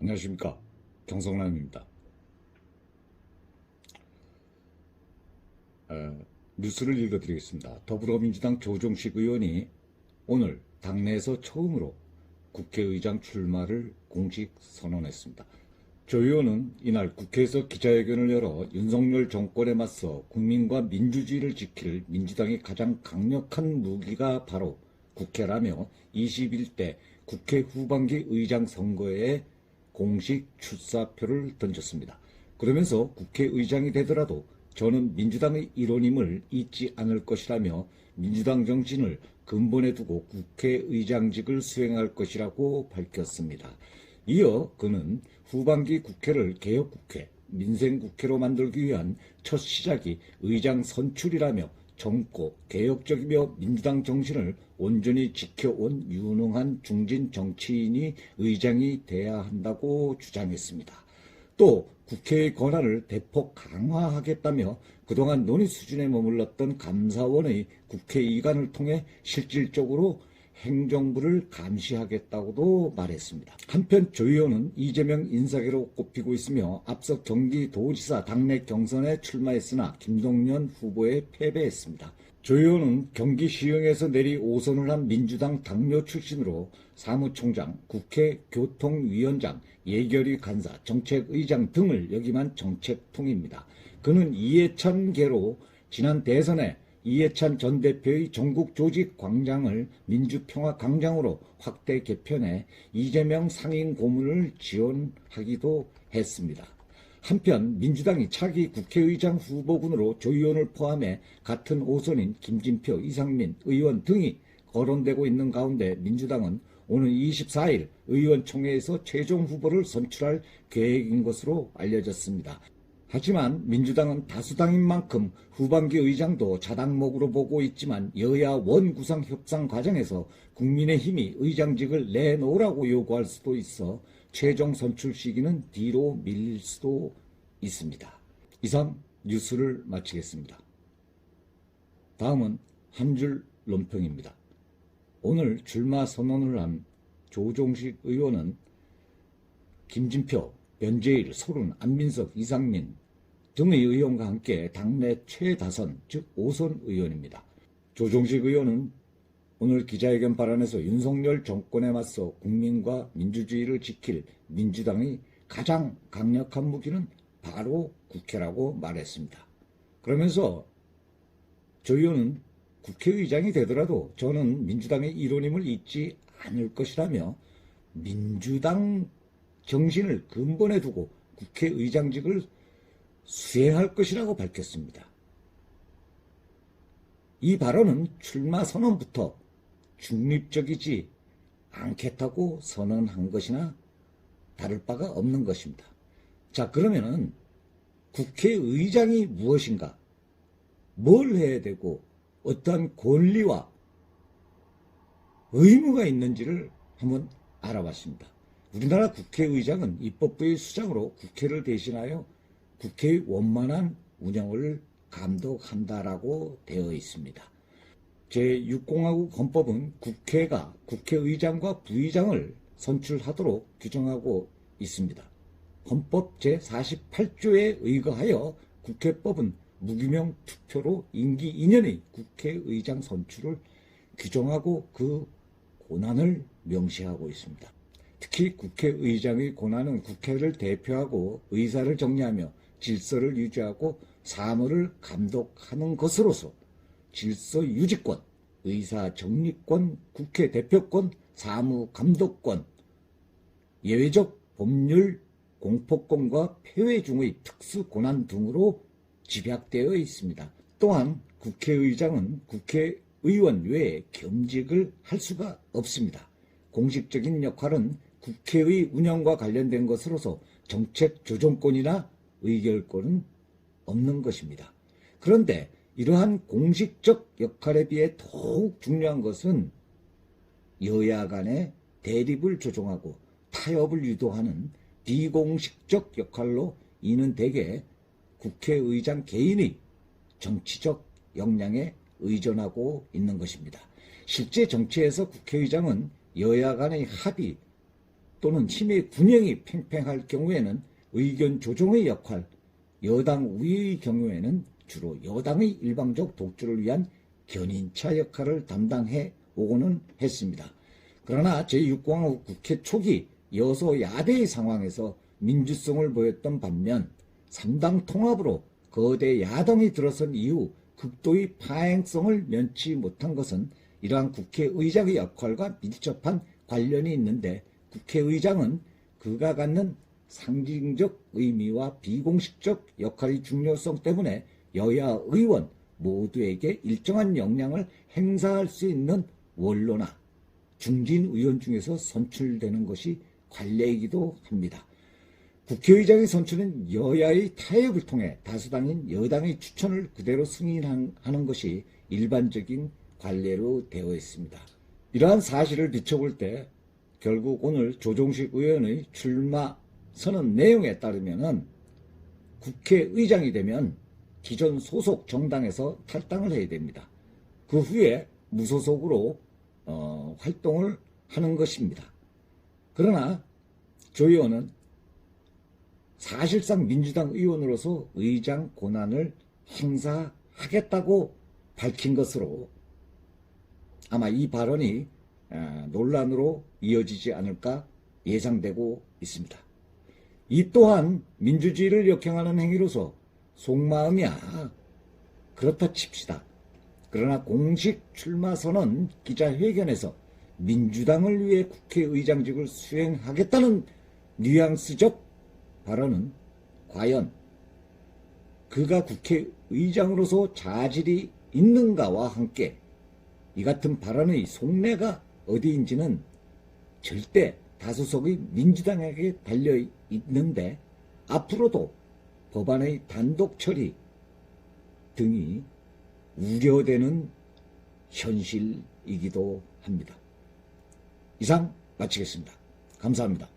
안녕하십니까 경성남입니다. 어, 뉴스를 읽어드리겠습니다. 더불어민주당 조종식 의원이 오늘 당내에서 처음으로 국회의장 출마를 공식 선언했습니다. 조 의원은 이날 국회에서 기자회견을 열어 윤석열 정권에 맞서 국민과 민주주의를 지킬 민주당의 가장 강력한 무기가 바로 국회라며 21대 국회 후반기 의장 선거에 공식 출사표를 던졌습니다. 그러면서 국회의장이 되더라도 저는 민주당의 일원임을 잊지 않을 것이라며 민주당 정신을 근본에 두고 국회의장직을 수행할 것이라고 밝혔습니다. 이어 그는 후반기 국회를 개혁국회, 민생국회로 만들기 위한 첫 시작이 의장 선출이라며 젊고 개혁적이며 민주당 정신을 온전히 지켜온 유능한 중진 정치인이 의장이 돼야 한다고 주장했습니다. 또 국회의 권한을 대폭 강화하겠다며 그동안 논의 수준에 머물렀던 감사원의 국회 이관을 통해 실질적으로 행정부를 감시하겠다고도 말했습니다. 한편 조 의원은 이재명 인사계로 꼽히고 있으며 앞서 경기도지사 당내 경선에 출마했으나 김동연 후보에 패배했습니다. 조 의원은 경기시흥에서 내리 5선을 한 민주당 당뇨 출신으로 사무총장, 국회 교통위원장, 예결위 간사, 정책의장 등을 역임한 정책통입니다. 그는 이해찬계로 지난 대선에 이해찬 전 대표의 전국 조직 광장을 민주평화 광장으로 확대 개편해 이재명 상임 고문을 지원하기도 했습니다. 한편 민주당이 차기 국회의장 후보군으로 조 의원을 포함해 같은 5선인 김진표, 이상민 의원 등이 거론되고 있는 가운데 민주당은 오늘 24일 의원총회에서 최종 후보를 선출할 계획인 것으로 알려졌습니다. 하지만 민주당은 다수당인 만큼 후반기 의장도 자당목으로 보고 있지만 여야 원구성 협상 과정에서 국민의힘이 의장직을 내놓으라고 요구할 수도 있어 최종 선출 시기는 뒤로 밀릴 수도 있습니다. 이상 뉴스를 마치겠습니다. 다음은 한 줄 논평입니다. 오늘 출마 선언을 한 조종식 의원은 김진표, 변재일, 소른, 안민석, 이상민 등의 의원과 함께 당내 최다선, 즉 5선 의원입니다. 조종식 의원은 오늘 기자회견 발언에서 윤석열 정권에 맞서 국민과 민주주의를 지킬 민주당의 가장 강력한 무기는 바로 국회라고 말했습니다. 그러면서 조 의원은 국회의장이 되더라도 저는 민주당의 일원임을 잊지 않을 것이라며 민주당 정신을 근본에 두고 국회의장직을 수행할 것이라고 밝혔습니다. 이 발언은 출마 선언부터 중립적이지 않겠다고 선언한 것이나 다를 바가 없는 것입니다. 자, 그러면은 국회의장이 무엇인가? 뭘 해야 되고 어떠한 권리와 의무가 있는지를 한번 알아봤습니다. 우리나라 국회의장은 입법부의 수장으로 국회를 대신하여 국회의 원만한 운영을 감독한다라고 되어 있습니다. 제6공화국 헌법은 국회가 국회의장과 부의장을 선출하도록 규정하고 있습니다. 헌법 제48조에 의거하여 국회법은 무기명 투표로 임기 2년의 국회의장 선출을 규정하고 그 권한을 명시하고 있습니다. 특히 국회의장의 권한은 국회를 대표하고 의사를 정리하며 질서를 유지하고 사무를 감독하는 것으로서 질서 유지권, 의사 정리권, 국회 대표권, 사무 감독권, 예외적 법률 공포권과 폐회 중의 특수 권한 등으로 집약되어 있습니다. 또한 국회의장은 국회의원 외에 겸직을 할 수가 없습니다. 공식적인 역할은 국회의 운영과 관련된 것으로서 정책 조정권이나 의결권은 없는 것입니다. 그런데 이러한 공식적 역할에 비해 더욱 중요한 것은 여야 간의 대립을 조종하고 타협을 유도하는 비공식적 역할로 이는 대개 국회의장 개인의 정치적 역량에 의존하고 있는 것입니다. 실제 정치에서 국회의장은 여야 간의 합의 또는 힘의 균형이 팽팽할 경우에는 의견 조정의 역할, 여당 우위의 경우에는 주로 여당의 일방적 독주를 위한 견인차 역할을 담당해 오고는 했습니다. 그러나 제6공화국 국회 초기 여소야대의 상황에서 민주성을 보였던 반면 3당 통합으로 거대 야당이 들어선 이후 극도의 파행성을 면치 못한 것은 이러한 국회의장의 역할과 밀접한 관련이 있는데 국회의장은 그가 갖는 상징적 의미와 비공식적 역할의 중요성 때문에 여야 의원 모두에게 일정한 역량을 행사할 수 있는 원로나 중진 의원 중에서 선출되는 것이 관례이기도 합니다. 국회의장의 선출은 여야의 타협을 통해 다수당인 여당의 추천을 그대로 승인하는 것이 일반적인 관례로 되어 있습니다. 이러한 사실을 비춰볼 때 결국 오늘 조종식 의원의 출마 선언 내용에 따르면은 국회의장이 되면 기존 소속 정당에서 탈당을 해야 됩니다. 그 후에 무소속으로 어, 활동을 하는 것입니다. 그러나 조 의원은 사실상 민주당 의원으로서 의장 권한을 행사하겠다고 밝힌 것으로 아마 이 발언이 아, 논란으로 이어지지 않을까 예상되고 있습니다. 이 또한 민주주의를 역행하는 행위로서 속마음이야. 그렇다 칩시다. 그러나 공식 출마 선언 기자회견에서 민주당을 위해 국회의장직을 수행하겠다는 뉘앙스적 발언은 과연 그가 국회의장으로서 자질이 있는가와 함께 이 같은 발언의 속내가 어디인지는 절대 다수석의 민주당에게 달려 있는데 앞으로도 법안의 단독 처리 등이 우려되는 현실이기도 합니다. 이상 마치겠습니다. 감사합니다.